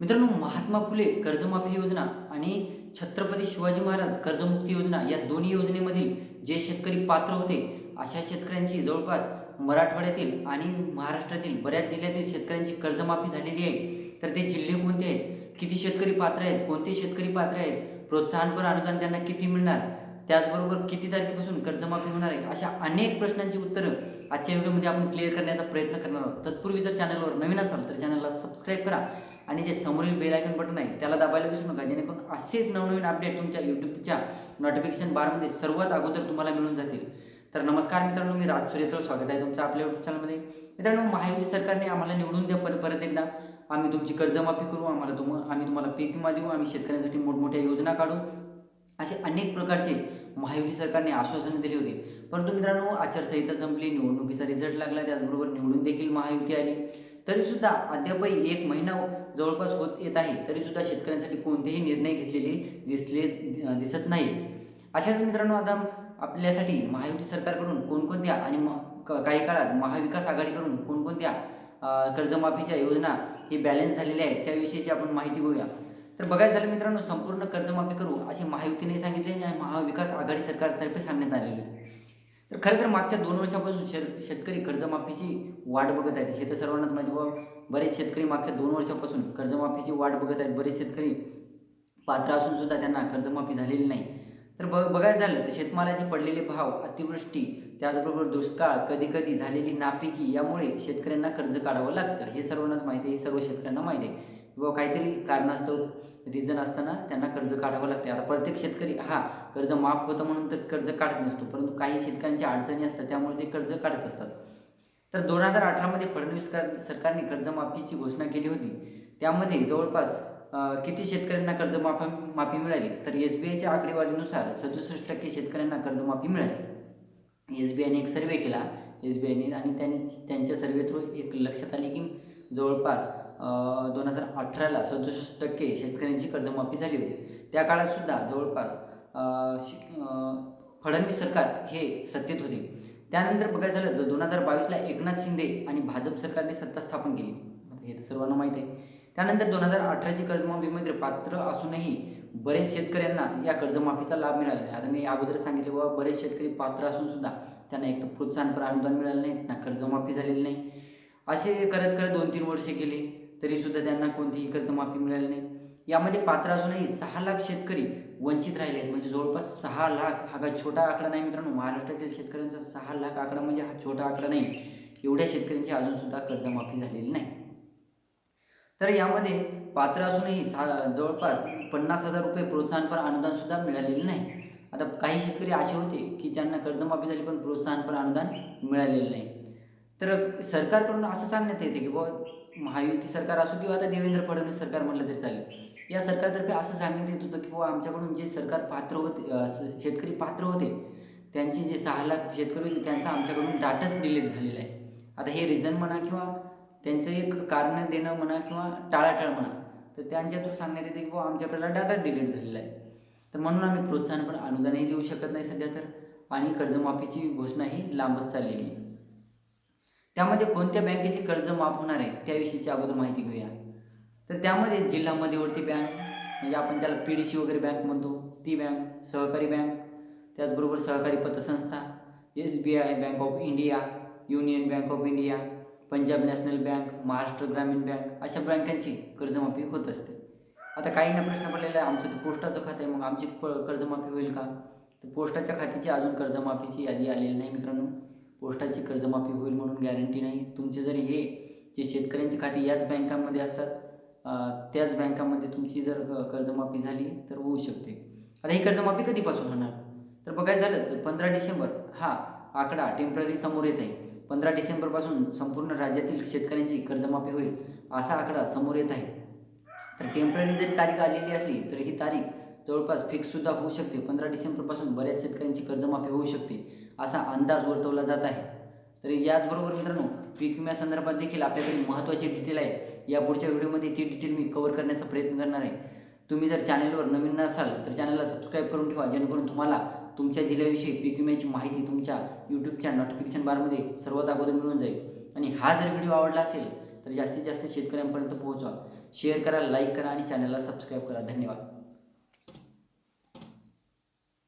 मित्रांनो महात्मा फुले कर्जमाफी योजना आणि छत्रपती शिवाजी महाराज कर्जमुक्ती योजना या दोन्ही योजनेमधील जे शेतकरी पात्र होते अशा शेतकऱ्यांची जवळपास मराठवाड्यातील आणि महाराष्ट्रातील बऱ्याच जिल्ह्यातील शेतकऱ्यांची कर्जमाफी झालेली आहे. तर ते जिल्हे कोणते आहेत? किती शेतकरी पात्र आहेत? कोणते शेतकरी पात्र आहेत? प्रोत्साहनपर अनुदान त्यांना किती मिळणार? त्याचबरोबर किती तारखेपासून कर्जमाफी होणार आहे? अशा अनेक प्रश्नांची उत्तरं आजच्या व्हिडिओमध्ये आपण क्लिअर करण्याचा प्रयत्न करणार आहोत. तत्पूर्वी जर चॅनलवर नवीन असाल तर चॅनलला सबस्क्राईब करा. आणि जे समोरील बेल आयकॉन बटन आहे त्याला दाबायला विसरू नका. जेणेकरून असेच नवनवीन अपडेट तुमच्या यूट्यूबच्या नोटिफिकेशन बारमध्ये सर्वात अगोदर तुम्हाला मिळून जातील. तर नमस्कार मित्रांनो मी राज सुरेत्र. स्वागत आहे तुमचं आपल्या यूट्यूब चॅनलमध्ये मित्रांनो महायुती सरकारने आम्हाला निवडून द्या पर परत एकदा. आम्ही तुमची कर्जमाफी करू आम्हाला तुम आम्ही तुम्हाला पीक विमा देऊ आम्ही शेतकऱ्यांसाठी मोठमोठ्या योजना काढू. असे अनेक प्रकारचे महायुती सरकारने आश्वासनं दिली होती. परंतु मित्रांनो आचारसंहिता संपली निवडणुकीचा रिझल्ट लागला त्याचबरोबर निवडून देखील महायुती आली. तरीसुद्धा अद्यापही एक महिना जवळपास होत येत आहे. तरीसुद्धा शेतकऱ्यांसाठी कोणतेही निर्णय घेतलेले दिसले दिसत नाही अशाच मित्रांनो आता आपल्यासाठी महायुती सरकारकडून कोणकोणत्या आणि क- काही काळात महाविकास आघाडीकडून कोणकोणत्या कर्जमाफीच्या योजना हे बॅलन्स झालेल्या आहेत त्याविषयीची आपण माहिती घेऊया. तर बघायचं झालं मित्रांनो संपूर्ण कर्जमाफी करू असे महायुतीने सांगितले आणि महाविकास आघाडी सरकारतर्फे सांगण्यात आलेले. तर खरं तर मागच्या दोन वर्षापासून शेत शेतकरी कर्जमाफीची वाट बघत आहेत. हे तर सर्वांनाच माहिती बाबा बरेच शेतकरी मागच्या दोन वर्षापासून कर्जमाफीची वाट बघत आहेत. बरेच शेतकरी पात्र असून सुद्धा त्यांना कर्जमाफी झालेली नाही. तर बघ बघायचं झालं तर शेतमालाचे पडलेले भाव अतिवृष्टी त्याचबरोबर दुष्काळ कधी कधी झालेली नापिकी यामुळे शेतकऱ्यांना कर्ज काढावं लागतं. हे सर्वांनाच माहिती आहे. हे सर्व शेतकऱ्यांना माहिती आहे. किंवा काहीतरी कारणास्तव रिझन असताना त्यांना कर्ज काढावं लागते. आता प्रत्येक शेतकरी हा कर्ज माफ होतं म्हणून तर कर्ज काढत नसतो. परंतु काही शेतकऱ्यांच्या अडचणी असतात त्यामुळे ते कर्ज काढत असतात. तर दोन हजार अठरामध्ये फडणवीस सरकारने कर्जमाफीची घोषणा केली होती. त्यामध्ये जवळपास किती शेतकऱ्यांना कर्जमाफी माफी मिळाली? तर एस बी आयच्या आकडेवारीनुसार सदुसष्ट टक्के शेतकऱ्यांना कर्जमाफी मिळाली. एस बी आयने एक सर्वे केला. एस बी आयने आणि त्यां त्यांच्या सर्वे थ्रू एक लक्षात आले की जवळपास दोन हजार अठराला सदुसष्ट टक्के शेतकऱ्यांची कर्जमाफी झाली होती. त्या काळात सुद्धा जवळपास शिक फडणवीस सरकार हे सत्तेत होते. त्यानंतर बघायचं झालं तर दोन हजार बावीसला एकनाथ शिंदे आणि भाजप सरकारने सत्ता स्थापन केली. हे तर सर्वांना माहीत आहे. त्यानंतर दोन हजार अठराची कर्जमाफीमध्ये म्हणजे पात्र असूनही बरेच शेतकऱ्यांना या कर्जमाफीचा लाभ मिळाला नाही आता मी अगोदर सांगितले बाबा बरेच शेतकरी पात्र असून सुद्धा त्यांना एक तर प्रोत्साहनपर अनुदान मिळालं नाही ना कर्जमाफी झालेली नाही. असे करत करत दोन तीन वर्षे गेले तरीसुद्धा त्यांना कोणतीही कर्जमाफी मिळाली नाही. यामध्ये पात्र असूनही सहा लाख शेतकरी वंचित राहिले आहेत. म्हणजे जवळपास सहा लाख हा काय छोटा आकडा नाही मित्रांनो? महाराष्ट्रातील शेतकऱ्यांचा सहा लाख आकडा म्हणजे हा छोटा आकडा नाही. एवढ्या शेतकऱ्यांची अजूनसुद्धा कर्जमाफी झालेली नाही. तर यामध्ये पात्र असूनही सा जवळपास पन्नास हजार रुपये प्रोत्साहनपर अनुदान सुद्धा मिळालेले नाही. आता काही शेतकरी असे होते की ज्यांना कर्जमाफी झाली पण प्रोत्साहनपर अनुदान मिळालेलं नाही. तर सरकारकडून असं सांगण्यात येते की बाबा महायुती सरकार असो किंवा आता देवेंद्र फडणवीस सरकार म्हटलं तरी चालेल. या सरकारतर्फे असं सांगण्यात येत होतं की बाबा आमच्याकडून जे सरकार पात्र होते शेतकरी पात्र होते त्यांचे जे सहा लाख शेतकरी होते त्यांचा आमच्याकडून डाटाच डिलीट झालेला आहे. आता हे रिझन म्हणा किंवा त्यांचं एक कारण देणं म्हणा किंवा टाळाटाळ म्हणा तर त्यांच्या थ्रू सांगण्यात येते की बाबा आमच्याकडला डाटाच डिलीट झालेला आहे. तर म्हणून आम्ही प्रोत्साहन पण अनुदानही देऊ शकत नाही सध्या तर आणि कर्जमाफीची घोषणा ही लांबच चाललेली आहे. त्यामध्ये कोणत्या बँकेचे कर्ज माफ होणार आहे त्याविषयीची अगोदर माहिती घेऊया. तर त्यामध्ये जिल्हा मध्यवर्ती बँक म्हणजे आपण त्याला पी डी सी वगैरे बँक म्हणतो ती बँक सहकारी बँक त्याचबरोबर सहकारी पतसंस्था S B I bank of India union bank of India Punjab national bank Maharashtra ग्रामीण बँक अशा बँकांची कर्जमाफी होत असते. आता काहींना प्रश्न पडलेला आहे आमचं तर पोस्टाचं खातं आहे मग आमची प कर्जमाफी होईल का? तर पोस्टाच्या खात्याची अजून कर्जमाफीची यादी आलेली नाही मित्रांनो. पोस्टाची कर्जमाफी होईल म्हणून गॅरंटी नाही. तुमचे जरी हे जे शेतकऱ्यांची खाती याच बँकांमध्ये असतात त्याच बँकामध्ये तुमची जर कर्जमाफी झाली तर होऊ शकते. आता ही कर्जमाफी कधीपासून होणार? तर बघायचं झालं तर पंधरा डिसेंबर. हा आकडा टेंपररी समोर येत आहे. पंधरा डिसेंबरपासून संपूर्ण राज्यातील शेतकऱ्यांची कर्जमाफी होईल असा आकडा समोर येत आहे. तर टेंपररी जरी तारीख आलेली असली तर ही तारीख जवळपास फिक्ससुद्धा होऊ शकते. पंधरा डिसेंबरपासून बऱ्याच शेतकऱ्यांची कर्जमाफी होऊ शकते असा अंदाज वर्तवला जात आहे. तर याचबरोबर मित्रांनो पीक विम्यासंदर्भात देखील आपल्याकडे महत्त्वाची डिटेल आहे. या पुढच्या व्हिडिओमध्ये ती डिटेल मी कव्हर करण्याचा प्रयत्न करणार आहे. तुम्ही जर चॅनलवर नवीन नसाल तर चॅनलला सबस्क्राईब करून ठेवा. जेणेकरून तुम्हाला तुमच्या जिल्ह्याविषयी पीक विम्याची माहिती तुमच्या यूट्यूबच्या नोटिफिकेशन बारमध्ये सर्वात अगोदर मिळून जाईल. आणि हा जर व्हिडिओ आवडला असेल तर जास्तीत जास्त शेतकऱ्यांपर्यंत पोहोचवा. शेअर करा लाईक करा आणि चॅनलला सबस्क्राईब करा. धन्यवाद.